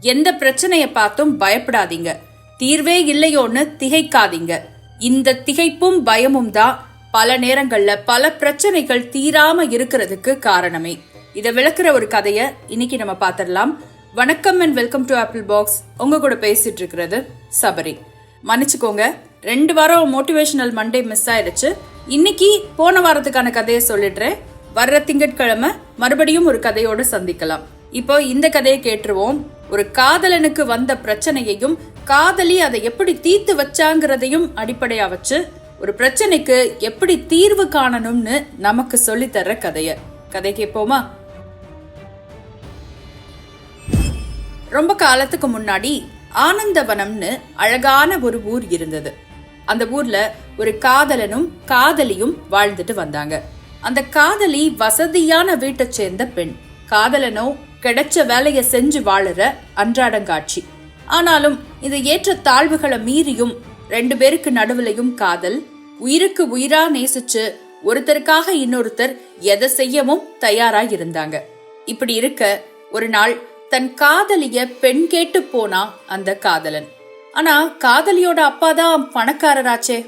எந்த பிரச்சனையை பார்த்தும் பயப்படாதீங்க. தீர்வே இல்லையோன்னு திகைக்காதீங்க. இந்த திகைப்பும் பயமும் தான் பல நேரங்கள்ல பல பிரச்சனைகள் தீராம இருக்கிறதுக்கு காரணமே. இதை விளக்குற ஒரு கதைய இன்னைக்கு நம்ம பார்த்திடலாம். வணக்கம் and welcome to Apple Box உங்க கூட பேசிட்டு இருக்கிறது சபரி. மன்னிச்சுக்கோங்க ரெண்டு வாரம் மோட்டிவேஷனல் மண்டே மிஸ் ஆயிடுச்சு. இன்னைக்கு போன வாரத்துக்கான கதையை சொல்லிடுறேன். வர்ற திங்கட்கிழமை மறுபடியும் ஒரு கதையோட சந்திக்கலாம். இப்போ இந்த கதையை கேட்டுருவோம். ஒரு காதலனுக்கு வந்த பிரச்சனையையும் காதலி அதை எப்படி தீர்த்து வச்சாங்கிறதையும் அடிப்படையா வச்சு ஒரு பிரச்சனைக்கு எப்படி தீர்வு காணணும்னு நமக்கு சொல்லித் கதைய. கதை கேட்போமா? ரொம்ப காலத்துக்கு முன்னாடி ஆனந்தவனம்னு அழகான ஒரு ஊர் இருந்தது. அந்த ஊர்ல ஒரு காதலனும் காதலியும் வாழ்ந்துட்டு வந்தாங்க. அந்த காதலி வசதியான வீட்டை சேர்ந்த பெண். காதலனோ கிடைச்ச வேலையை செஞ்சு வாழற அன்றாடங்காட்சி. ஆனாலும் இது ஏற்ற தாழ்வுகளை மீறியும் ரெண்டு பேருக்கு நடுவுலையும் காதல் உயிருக்கு உயிரா நேசிச்சு ஒருத்தருக்காக இன்னொருத்தர் எதை செய்யவும் தயாரா இருந்தாங்க. இப்படி இருக்க ஒரு நாள் தன் காதலிய பெண் கேட்டு போனா அந்த காதலன். ஆனா காதலியோட அப்பா தான் பணக்காரராச்சே.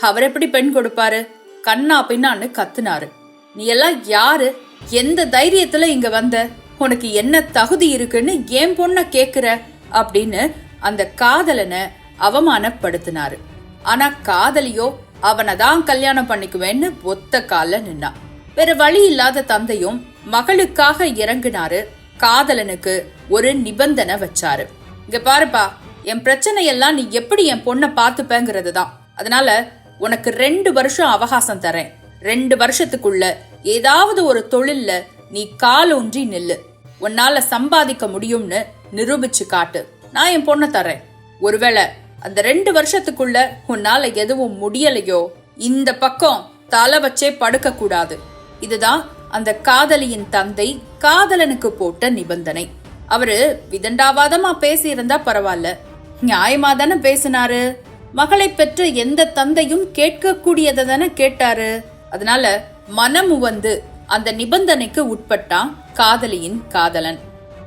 அவர் எப்படி பெண் கொடுப்பாரு? கண்ணா பின்னான்னு கத்துனாரு. நீ எல்லாம் யாரு? எந்த தைரியத்துல இங்க வந்த? உனக்கு என்ன தகுதி இருக்குன்னு ஏன் பொண்ண கேக்குற அப்படின்னு அந்த காதலனை அவமானப்படுத்தினாரு. ஆனா காதலியோ அவனை தான் கல்யாணம் பண்ணிக்குவேன்னு ஒத்த கால நின்னா. வேற வழி இல்லாத தந்தையும் மகளுக்காக இறங்கினாரு காதலனுக்கு ஒரு நிபந்தனை வச்சாரு. இங்க பாருப்பா என் பிரச்சனையெல்லாம் நீ எப்படி என் பொண்ணை பார்த்துப்பேங்கிறது தான். அதனால உனக்கு ரெண்டு வருஷம் அவகாசம் தரேன். ரெண்டு வருஷத்துக்குள்ள ஏதாவது ஒரு தொழில்ல நீ காலூன்றி நில்லு. உன்னால சம்பாதிக்க முடியும்னு நிரூபிச்சு காட்டு. நான் என் பொண்ணை தரேன் ஒருவேளை அந்த ரெண்டு வருஷத்துக்குள்ள உன்னால எதுவும் முடியலையோ இந்த பக்கம் தலை வச்சே படுக்க கூடாது. இதுதான் அந்த காதலியின் தந்தை காதலனுக்கு போட்ட நிபந்தனை. அவரு விதண்டாவாதமா பேசியிருந்தா பரவாயில்ல நியாயமா தானே பேசினாரு? மகளை பெற்ற எந்த தந்தையும் கேட்கக்கூடியதை தானே கேட்டாரு? அதனால மனமு வந்து அந்த நிபந்தனைக்கு உட்பட்டான் காதலியின் காதலன்.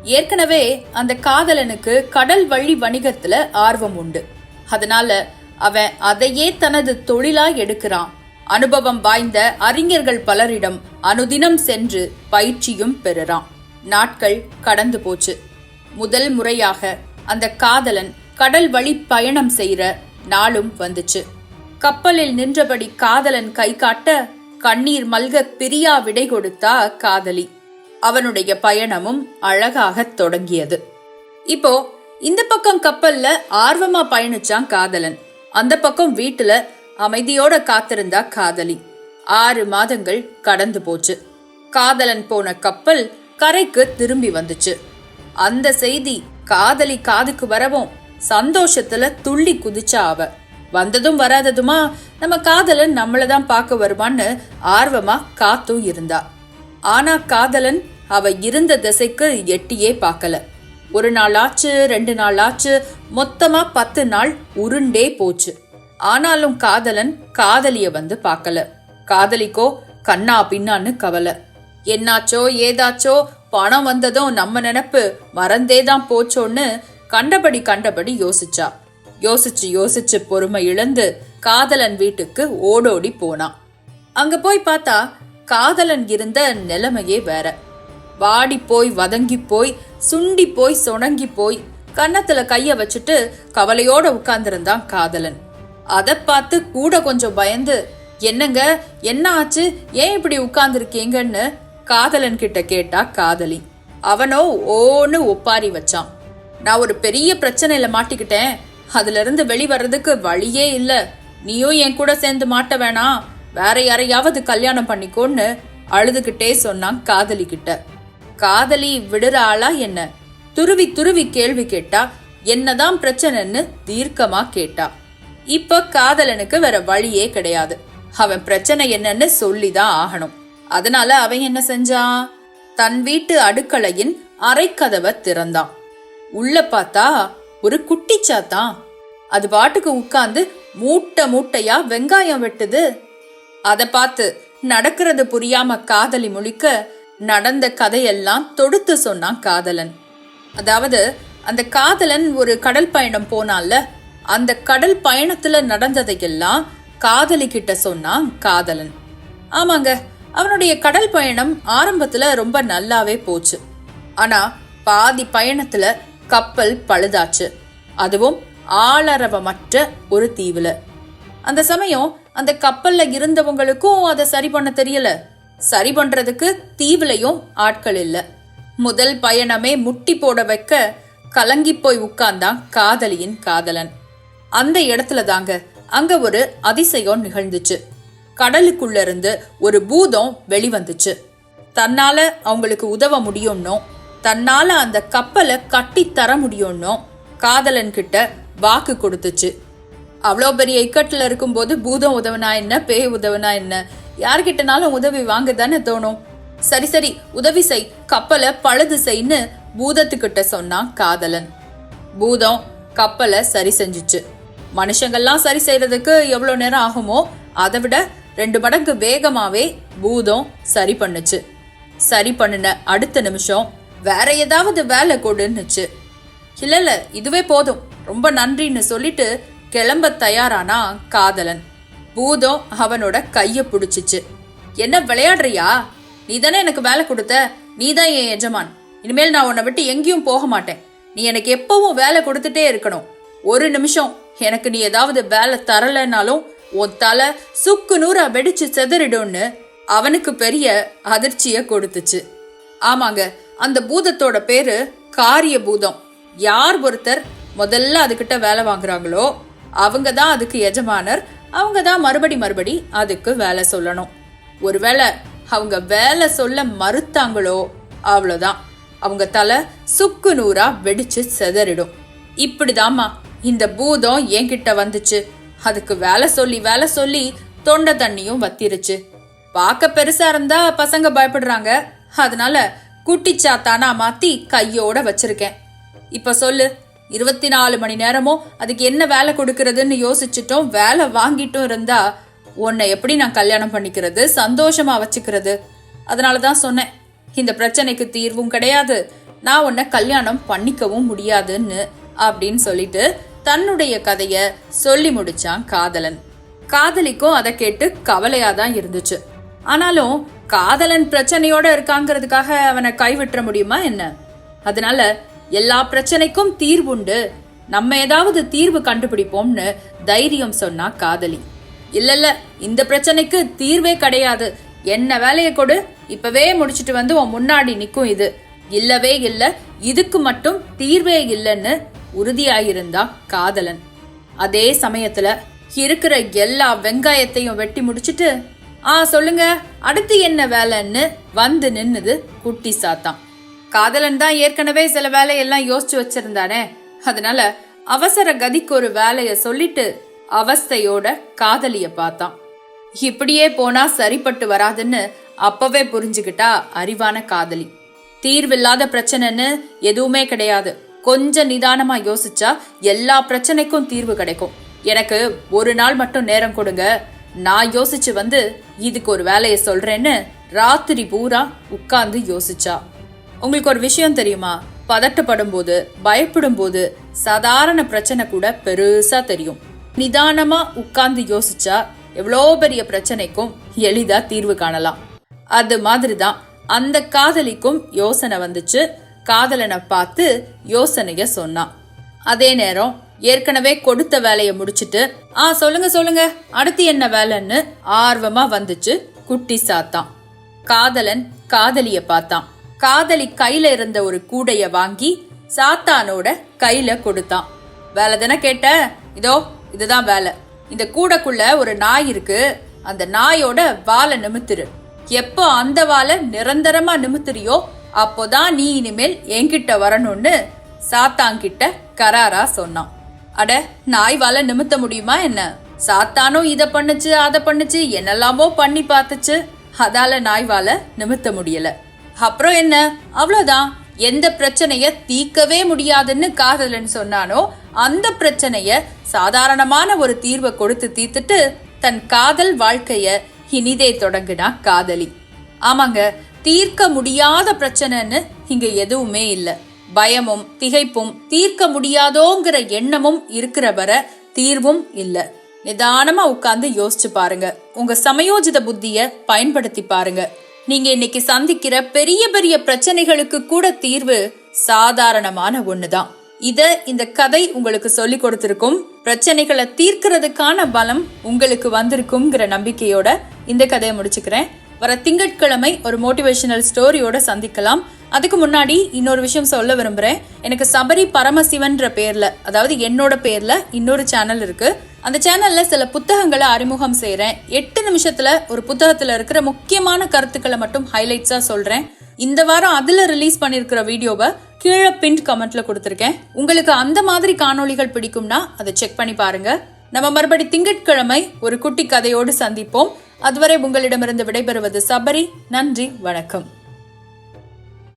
ஏற்கனவே அந்த காதலனுக்கு கடல் வழி வணிகத்துல ஆர்வம் உண்டு. அதனால அவன் அதையே தனது தொழிலா எடுக்கிறான். அனுபவம் வாய்ந்த அறிஞர்கள் பலரிடம் அனுதினம் சென்று பயிற்சியும் பெறுறான். நாட்கள் கடந்து போச்சு. முதல் முறையாக அந்த காதலன் கடல் வழி பயணம் செய்யற நாளும் வந்துச்சு. கப்பலில் நின்றபடி காதலன் கை காட்ட கண்ணீர் மல்க பிரியா விடை கொடுத்தா காதலி. அவனுடைய பயணமும் அழகாக தொடங்கியது. இப்போ இந்த பக்கம் கப்பல்ல ஆர்வமா பயணிச்சான் காதலன். அந்த பக்கம் வீட்டுல அமைதியோட காத்திருந்தா காதலி. ஆறு மாதங்கள் கடந்து போச்சு. காதலன் போன கப்பல் கரைக்கு திரும்பி வந்துச்சு. அந்த செய்தி காதலி காதுக்கு வரவும் சந்தோஷத்துல துள்ளி குதிச்சா அவ. வந்ததும் வராததுமா? நம்ம காதலன் நம்மளை தான் பார்க்க வருவான்னு ஆர்வமா காத்தும் இருந்தா. ஆனா காதலன் அவ இருந்த திசைக்கு எட்டியே பார்க்கல. ஒரு நாள் ஆச்சு ரெண்டு நாள் ஆச்சு மொத்தமா பத்து நாள் உருண்டே போச்சு. ஆனாலும் காதலன் காதலிய வந்து பார்க்கல. காதலிக்கோ கண்ணா பின்னான்னு கவலை. என்னாச்சோ ஏதாச்சோ பணம் வந்ததும் நம்ம நினப்பு மறந்தே தான் போச்சோன்னு கண்டபடி கண்டபடி யோசிச்சா. யோசிச்சு யோசிச்சு பொறுமை இழந்து காதலன் வீட்டுக்கு ஓடோடி போனான் அங்க போய் பார்த்தா காதலன் இருந்த நிலைமையே வேற. வாடி போய் வதங்கி போய் சுண்டி போய் சொணங்கி போய் கன்னத்துல கைய வச்சுட்டு கவலையோட உட்கார்ந்திருந்தான் காதலன். அதை பார்த்து கூட கொஞ்சம் பயந்து என்னங்க என்ன ஆச்சு? ஏன் இப்படி உட்கார்ந்துருக்கீங்கன்னு? காதலன் கிட்ட கேட்டா காதலி. அவனோ ஓன்னு ஒப்பாரி வச்சான். நான் ஒரு பெரிய பிரச்சனையில மாட்டிக்கிட்டேன். அதுலேருந்து வெளிவரதுக்கு வழியே இல்லை. நீயும் என் கூட சேர்ந்து மாட்ட வேணாம் வேற யாரையாவது கல்யாணம் பண்ணிக்கோன்னு அழுதுகிட்டே சொன்னான் காதலி கிட்ட. காதலி விடுற ஆளா என்ன? துருவி துருவி கேள்வி கேட்டா என்னதான் பிரச்சனைன்னு தீர்க்கமா? கேட்டா. இப்ப காதலனுக்கு வேற வழியே கிடையாது. அவன் பிரச்சனை என்னன்னு சொல்லிதான் ஆகணும். அதனால அவன் என்ன செஞ்சான்? தன் வீட்டு அடுக்கலையின் அரைக்கதவை திறந்தான். உள்ள பார்த்தா ஒரு குட்டி சாத்தான். அது பாட்டுக்கு உட்கார்ந்து மூட்டை மூட்டையா வெங்காயம் வெட்டுது. அதை பார்த்து நடக்கிறது புரியாம காதலி முழிக்க நடந்த கதையெல்லாம் தொடுத்து சொன்னான் காதலன். அதாவது அந்த காதலன் ஒரு கடல் பயணம் போனான்ல அந்த கடல் பயணத்துல நடந்ததையெல்லாம் காதலி கிட்ட சொன்னான் காதலன். ஆமாங்க அவனுடைய கடல் பயணம் ஆரம்பத்துல ரொம்ப நல்லாவே போச்சு. ஆனா பாதி பயணத்துல கப்பல் பழுதாச்சு. அதுவும் ஆளரவமற்ற ஒரு தீவுல. அந்த சமயம் அந்த கப்பல்ல இருந்தவங்களுக்கும் அதை சரி பண்ண தெரியல. சரி பண்றதுக்கு தீவுலையும் ஆட்கள் இல்ல. முதல் பயணமே முட்டி போட வைக்க கலங்கி போய் உட்கார்ந்தான் காதலியின் காதலன். அந்த இடத்துல தாங்க அங்க ஒரு அதிசயம் நிகழ்ந்துச்சு. கடலுக்குள்ள இருந்து ஒரு பூதம் வெளிவந்துச்சு. தன்னால அவங்களுக்கு உதவ முடியும்னோ தன்னால அந்த கப்பலை கட்டி தர முடியும்னோ? காதலன் கிட்ட வாக்கு கொடுத்துச்சு. அவ்வளோ பெரிய இக்கட்டில் இருக்கும்போது பூதம் உதவுனா என்ன? பேய் உதவுனா என்ன? யார்கிட்டனாலும் உதவி வாங்க தானே தோணும். சரி சரி உதவி செய். கப்பலை பழுது செய்ன்னு பூதத்துக்கிட்ட சொன்னான் காதலன். பூதம் கப்பலை சரி செஞ்சுச்சு. மனுஷங்கள்லாம் சரி செய்யறதுக்கு எவ்வளோ நேரம் ஆகுமோ அதை விட ரெண்டு மடங்கு வேகமாவே பூதம் சரி பண்ணுச்சு. சரி பண்ணின அடுத்த நிமிஷம் வேற ஏதாவது வேலை கொடுன்னுச்சு. இல்ல இதுவே போதும். ரொம்ப நன்றின்னு சொல்லிட்டு கிளம்ப தயாரானா காதலன். பூதம் அவனோட கைய பிடிச்சிச்சு. என்ன விளையாடுறியா? நீ தானே எனக்கு வேலை கொடுத்த? நீ தான் என் எஜமான். இனிமேல் நான் உன்னை விட்டு எங்கேயும் போக மாட்டேன். நீ எனக்கு எப்பவும் வேலை கொடுத்துட்டே இருக்கணும். ஒரு நிமிஷம் எனக்கு நீ ஏதாவது வேலை தரலைனாலும் உன் தலை சுக்கு நூறா வெடிச்சு செதறிடும்னு அவனுக்கு பெரிய அதிர்ச்சிய கொடுத்துச்சு. ஆமாங்க அந்த பூதத்தோட பேரு காரிய பூதம் யார் ஒருத்தர் முதல்ல அதுகிட்ட வேலை வாங்குறாங்களோ அவங்க தான் அதுக்கு எஜமானர் அவங்க தான் மறுபடி மறுபடி அதுக்கு வேலை சொல்லணும். ஒருவேளை அவங்க வேலை சொல்ல மறுத்தாங்களோ அவ்வளோதான் அவங்க தலை சுக்கு நூறா வெடிச்சு செதறிடும். இப்படிதாம்மா இந்த பூதம் என்கிட்ட வந்துச்சு. அதுக்கு வேலை சொல்லி வேலை சொல்லி தொண்டை தண்ணியும் வத்திருச்சு. பார்க்க பெருசா இருந்தா பசங்க பயப்படுறாங்க. அதனால குட்டிச்சாத்தானா மாத்தி கையோட வச்சிருக்கேன். இப்ப சொல்லு இருபத்தி நாலு மணி நேரமும் அதுக்கு என்ன வேலை கொடுக்கறதுன்னு யோசிச்சுட்டோம் வேலை வாங்கிட்டும் இருந்தா உன்னை எப்படி நான் கல்யாணம் பண்ணிக்கிறது சந்தோஷமா வச்சுக்கிறது? அதனால தான் சொன்னேன் இந்த பிரச்சனைக்கு தீர்வும் கிடையாது நான் உன்னை கல்யாணம் பண்ணிக்கவும் முடியாதுன்னு அப்படின்னு சொல்லிட்டு தன்னுடைய கதைய சொல்லி முடிச்சான் காதலன். காதலிக்கும் அதை கேட்டு கவலையா தான் இருந்துச்சு. ஆனாலும் காதலன் பிரச்சனையோட இருக்காங்கிறதுக்காக அவனை கைவிட்டுற முடியுமா என்ன? அதனால எல்லா பிரச்சனைக்கும் தீர்வுண்டு. நம்ம ஏதாவது தீர்வு கண்டுபிடிப்போம்னு தைரியம் சொன்னா காதலி. இல்ல இல்ல இந்த பிரச்சனைக்கு தீர்வே கிடையாது. என்ன வேலையை கொடு இப்பவே முடிச்சிட்டு வந்து உன் முன்னாடி நிக்கும் இது. இல்லவே இல்ல இதுக்கு மட்டும் தீர்வே இல்லைன்னு உறுதியாயிருந்தா காதலன். அதே சமயத்துல இருக்கிற எல்லா வெங்காயத்தையும் வெட்டி முடிச்சிட்டு ஆ சொல்லுங்க. அடுத்து என்ன வேலைன்னு வந்து நின்னுது குட்டி சாத்தான் காதலன் தான் ஏற்கனவே சில வேலையெல்லாம் யோசிச்சு வச்சிருந்தானே. அதனால அவசர கதிக்கு ஒரு வேலைய சொல்லிட்டு அவஸ்தையோட காதலிய பார்த்தான் இப்படியே போனா சரிப்பட்டு வராதுன்னு அப்பவே புரிஞ்சுக்கிட்டா அறிவான காதலி. தீர்வில்லாத பிரச்சனைன்னு எதுவுமே கிடையாது. கொஞ்சம் நிதானமா யோசிச்சா எல்லா பிரச்சனைக்கும் தீர்வு கிடைக்கும். எனக்கு ஒரு நாள் மட்டும் நேரம் கொடுங்க. நான் யோசிச்சு வந்து இதுக்கு ஒரு வேலையை சொல்றேன்னு ராத்திரி பூரா உட்கார்ந்து யோசிச்சா. உங்களுக்கு ஒரு விஷயம் தெரியுமா? பதட்டப்படும் போது பயப்படும் போது சாதாரண பிரச்சனை கூட பெருசா தெரியும். நிதானமா உட்கார்ந்து யோசிச்சா எவ்வளோ பெரிய பிரச்சனைக்கும் எளிதா தீர்வு காணலாம். அது மாதிரி தான் அந்த காதலிக்கும் யோசனை வந்துச்சு. காதலனை பார்த்து யோசனைய சொன்னான். அதே நேரம் ஏற்கனவே கொடுத்த வேலையை முடிச்சிட்டு ஆ சொல்லுங்க சொல்லுங்க அடுத்து என்ன வேலைன்னு ஆர்வமா வந்துச்சு குட்டி சாத்தான். காதலன் காதலிய பார்த்தான். காதலி கையில இருந்த ஒரு கூடைய வாங்கி சாத்தானோட கையில கொடுத்தான். வேலை தானே கேட்ட? இதோ இதுதான் வேலை. இந்த கூடக்குள்ள ஒரு நாய் இருக்கு. அந்த நாயோட வாலை நிமித்துரு. எப்போ அந்த வாலை நிரந்தரமா நிமித்துறியோ அப்போதான் நீ இனிமேல் என்கிட்ட வரணும்னு சாத்தாங்கிட்ட கராரா சொன்னான். அட நாய்வால நிமித்த முடியுமா என்ன? சாத்தானும் இத பண்ணுச்சு அதை பண்ணுச்சு என்னெல்லாமோ பண்ணி பார்த்துச்சு. அதால நாய்வால நிமித்த முடியல. அப்புறம் என்ன? அவ்வளவுதான். எந்த பிரச்சனைய தீர்க்கவே முடியாதுன்னு காதலன் சொன்னானோ அந்த பிரச்சனைய சாதாரணமான ஒரு தீர்வை கொடுத்து தீர்த்துட்டு தன் காதல் வாழ்க்கைய இனிதே தொடங்குனா காதலி. ஆமாங்க தீர்க்க முடியாத பிரச்சனைன்னு இங்க எதுவுமே இல்லை. பயமும் திகைப்பும் தீர்க்க முடியாதோங்கிற எண்ணமும் இருக்கிற வர தீர்வும் இல்ல. நிதானமா உட்கார்ந்து யோசிச்சு பாருங்க. உங்க சமயோஜித புத்திய பயன்படுத்தி பாருங்க. நீங்க இன்னைக்கு சந்திக்கிற பெரிய பெரிய பிரச்சனைகளுக்கு கூட தீர்வு சாதாரணமான ஒண்ணுதான். இத இந்த கதை உங்களுக்கு சொல்லி கொடுத்திருக்கும். பிரச்சனைகளை தீர்க்கிறதுக்கான பலம் உங்களுக்கு வந்திருக்குங்கிற நம்பிக்கையோட இந்த கதையை முடிச்சுக்கிறேன். வர திங்கட்கிழமை ஒரு மோட்டிவேஷனல் ஸ்டோரியோட சந்திக்கலாம். அதுக்கு முன்னாடி இன்னொரு விஷயம் சொல்ல விரும்புகிறேன் எனக்கு சபரி பரமசிவன்ற பேரில் அதாவது என்னோட பேரில் இன்னொரு சேனல் இருக்குது அந்த சேனலில் சில புத்தகங்களை அறிமுகம் செய்கிறேன் எட்டு நிமிஷத்தில் ஒரு புத்தகத்தில் இருக்கிற முக்கியமான கருத்துக்களை மட்டும் ஹைலைட்ஸாக சொல்கிறேன் இந்த வாரம் அதில் ரிலீஸ் பண்ணியிருக்கிற வீடியோவை கீழே பின் கமெண்ட்ல கொடுத்துருக்கேன். உங்களுக்கு அந்த மாதிரி காணொளிகள் பிடிக்கும்னா அதை செக் பண்ணி பாருங்க. நம்ம மறுபடி திங்கட்கிழமை ஒரு குட்டி கதையோடு சந்திப்போம். அதுவரை உங்களிடமிருந்து விடைபெறுவது சபரி. நன்றி வணக்கம்.